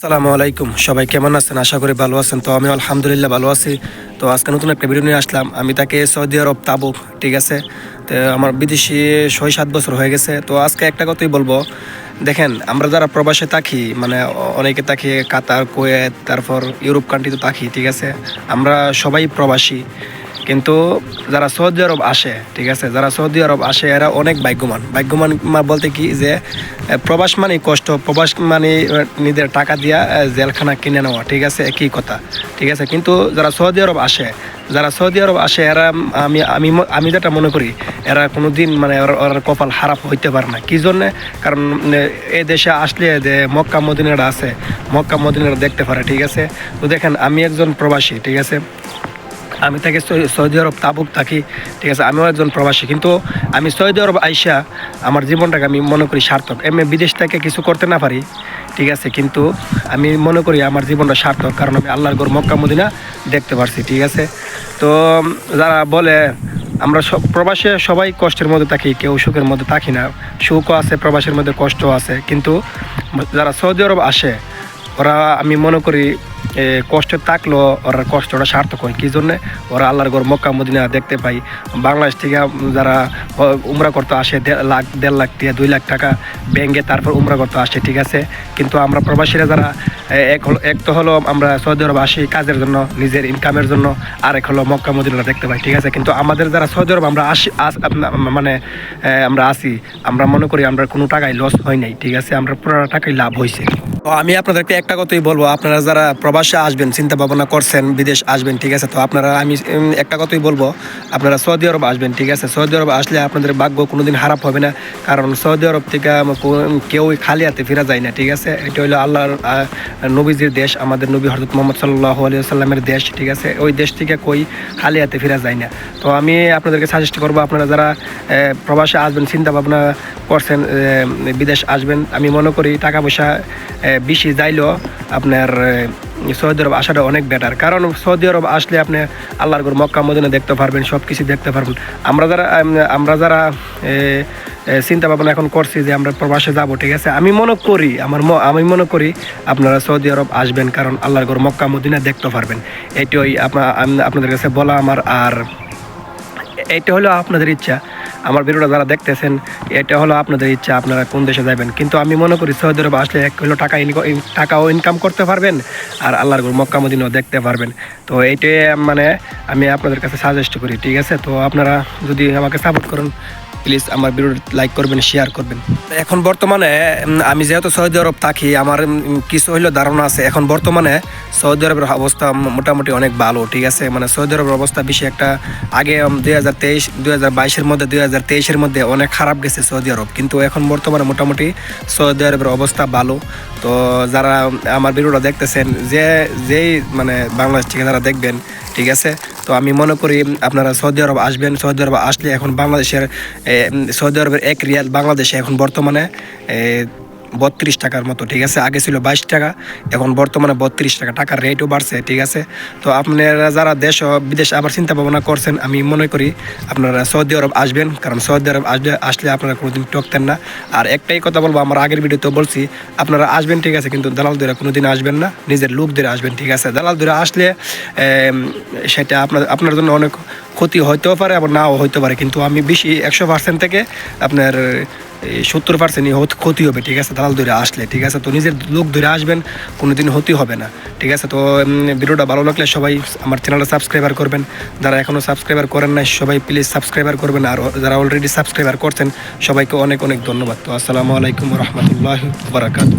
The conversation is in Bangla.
আসসালামু আলাইকুম। সবাই কেমন আছেন? আশা করি ভালো আছেন। তো আমি আলহামদুলিল্লাহ ভালো আছি। তো আজকে নতুন একটা ভিডিও নিয়ে আসলাম। আমি তাকে সৌদি আরব, তাবুক, ঠিক আছে? তো আমার বিদেশি ছয় সাত বছর হয়ে গেছে। তো আজকে একটা কথাই বলব। দেখেন, আমরা যারা প্রবাসে থাকি মানে অনেকে থাকি কাতার, কুয়েত, তারপর ইউরোপ কান্ট্রিতে থাকি, ঠিক আছে? আমরা সবাই প্রবাসী। কিন্তু যারা সৌদি আরব আসে, ঠিক আছে, যারা সৌদি আরব আসে, এরা অনেক ভাগ্যমান ভাগ্যমান বলতে কি যে প্রবাস মানে কষ্ট, প্রবাস মানে নিজের টাকা দিয়া জেলখানা কিনে নেওয়া, ঠিক আছে, একই কথা, ঠিক আছে। কিন্তু যারা সৌদি আরব আসে, যারা সৌদি আরব আসে, এরা, আমি আমি আমি যেটা মনে করি, এরা কোনো দিন মানে ওর- কপাল খারাপ হইতে পারে না। কি জন্যে? কারণ এই দেশে আসলে যে মক্কা মদিনাটা আছে, মক্কা মদিনাটা দেখতে পারে, ঠিক আছে। তো দেখেন, আমি একজন প্রবাসী, ঠিক আছে। আমি তাকে সৌদি আরব তাবুক থাকি, ঠিক আছে? আমিও একজন প্রবাসী, কিন্তু আমি সৌদি আরব আইসা আমার জীবনটাকে আমি মনে করি সার্থক। এমনি বিদেশ থেকে কিছু করতে না পারি, ঠিক আছে? কিন্তু আমি মনে করি আমার জীবনটা সার্থক, কারণ আমি আল্লাহর গর মক্কা, মদিনা দেখতে পারছি, ঠিক আছে? তো, যারা বলে, আমরা সব প্রবাসে সবাই কষ্টের মধ্যে থাকি, কেউ সুখের মধ্যে থাকি না। সুখও আছে, প্রবাসের মধ্যে কষ্টও আছে, কিন্তু যারা সৌদি আরব আসে, ওরা আমি মনে করি কষ্টে থাকলেও ওরা কষ্টটা সার্থক হয়। কী জন্যে? ওরা আল্লাহর ঘর মক্কা, মদিনা দেখতে পাই। বাংলাদেশ থেকে যারা উমরা করতে আসে লাখ, দেড় লাখ দিয়ে দুই লাখ টাকা ব্যাঙ্গে তারপর উমরা করতে আসে, ঠিক আছে? কিন্তু আমরা প্রবাসীরা যারা এক হলো, এক তো হলো আমরা সৌদি আরব আসি কাজের জন্য, নিজের ইনকামের জন্য আর এক হলো মক্কা মদিনা দেখতে পাই, ঠিক আছে? কিন্তু আমাদের যারা সৌদি আরব, আমরা আসি মানে আমরা আসি আমরা মনে করি আমরা কোনো টাকায় লস হয় নাই, ঠিক আছে? আমরা পুরো টাকায় লাভ হয়েছে আমি আপনাদেরকে একটা কথাই বলব, আপনারা যারা প্রবাসে আসবেন চিন্তা ভাবনা করছেন, বিদেশ আসবেন, ঠিক আছে? তো আপনারা, আমি একটা কথাই বলব, আপনারা সৌদি আরব আসবেন, ঠিক আছে? সৌদি আরব আসলে আপনাদের ভাগ্য কোনোদিন খারাপ হবে না, কারণ সৌদি আরব থেকে কেউই খালি হাতে ফেরা যায় না, ঠিক আছে? এটা হলো আল্লাহর নবীজির দেশ, আমাদের নবী হরদত মোহাম্মদ সাল্লাহ আলিয়া সাল্লামের দেশ, ঠিক আছে? ওই দেশ থেকে কই খালি হাতে ফেরা যায় না। তো আমি আপনাদেরকে সাজেস্ট করব, আপনারা যারা প্রবাসে আসবেন চিন্তা ভাবনা করছেন বিদেশ আসবেন, আমি মনে করি টাকা পয়সা বেশি যাইলেও আপনার সৌদি আরব আসাটা অনেক বেটার কারণ সৌদি আরব আসলে আপনি আল্লাহর ঘর মক্কা, মদিনা দেখতে পারবেন সব কিছু দেখতে পারবেন। আমরা যারা আমরা যারা চিন্তা ভাবনা এখন করছি যে আমরা প্রবাসে যাব, ঠিক আছে? আমি মনে করি, আমার আমি মনে করি আপনারা সৌদি আরব আসবেন, কারণ আল্লাহর ঘর মক্কা, মদিনা দেখতে পারবেন। আপনা- আম- আপনাদের কাছে বলা আমার, আর এটা হলো আপনাদের ইচ্ছা। আমার ভিডিওটা যারা দেখতেছেন, এটা হলো আপনাদের ইচ্ছা, আপনারা কোন দেশে যাবেন। কিন্তু আমি মনে করি সৌদি আরব আসলে এক হলো টাকা টাকাও ইনকাম করতে পারবেন, আর আল্লাহর গুরু মক্কা মদিনাও দেখতে পারবেন। তো এইটাই মানে আমি আপনাদের কাছে সাজেস্ট করি, ঠিক আছে? তো আপনারা যদি আমাকে সাপোর্ট করেন প্লিজ আমার ভিডিওটা লাইক করবেন শেয়ার করবেন। এখন বর্তমানে আমি যেহেতু সৌদি আরব থাকি, আমার কিছু হইলেও ধারণা আছে। এখন বর্তমানে সৌদি আরবের অবস্থা মোটামুটি অনেক ভালো, ঠিক আছে? মানে সৌদি আরবের অবস্থা বেশি একটা, আগে দুই হাজার তেইশ, দুই হাজার বাইশের মধ্যে, দুই হাজার তেইশের মধ্যে অনেক খারাপ গেছে সৌদি আরব। কিন্তু এখন বর্তমানে মোটামুটি সৌদি আরবের অবস্থা ভালো। তো যারা আমার ভিডিওটা দেখতেছেন, যে, যেই মানে বাংলাদেশ থেকে যারা দেখবেন, ঠিক আছে? তো আমি মনে করি আপনারা সৌদি আরব আসবেন, সৌদি আরব আসলে এখন বাংলাদেশের সৌদি আরবের এক রিয়াল বাংলাদেশে এখন বর্তমানে বত্রিশ টাকার মতো, ঠিক আছে? আগে ছিল বাইশ টাকা, এখন বর্তমানে বত্রিশ টাকা। টাকার রেটও বাড়ছে, ঠিক আছে? তো আপনারা যারা দেশ বিদেশ আবার চিন্তা ভাবনা করছেন, আমি মনে করি আপনারা সৌদি আরব আসবেন, কারণ সৌদি আরব আসলে আসলে আপনারা কোনোদিন টকতেন না। আর একটাই কথা বলব, আমার আগের ভিডিওতে বলছি, আপনারা আসবেন, ঠিক আছে? কিন্তু দালাল দূরে কোনোদিন আসবেন না, নিজের লোক ধরে আসবেন, ঠিক আছে? দালাল দূরে আসলে সেটা আপনার আপনার জন্য অনেক ক্ষতি হইতেও পারে আবার নাও হইতে পারে। কিন্তু আমি বেশি একশো পার্সেন্ট থেকে আপনার সত্তর পার্সেন্টই ক্ষতি হবে, ঠিক আছে? দালাল ধরে আসলে, ঠিক আছে? তো নিজের লোক ধরে আসবেন, কোনোদিন ক্ষতি হবে না, ঠিক আছে? তো ভিডিওটা ভালো লাগলে সবাই আমার চ্যানেলটা সাবস্ক্রাইবার করবেন। যারা এখনও সাবস্ক্রাইবার করেন নাই, সবাই প্লিজ সাবস্ক্রাইবার করবেন। আর যারা অলরেডি সাবস্ক্রাইবার করছেন, সবাইকে অনেক অনেক ধন্যবাদ। তো আসসালামু আলাইকুম রহমতুল্লাহ বারাকাতু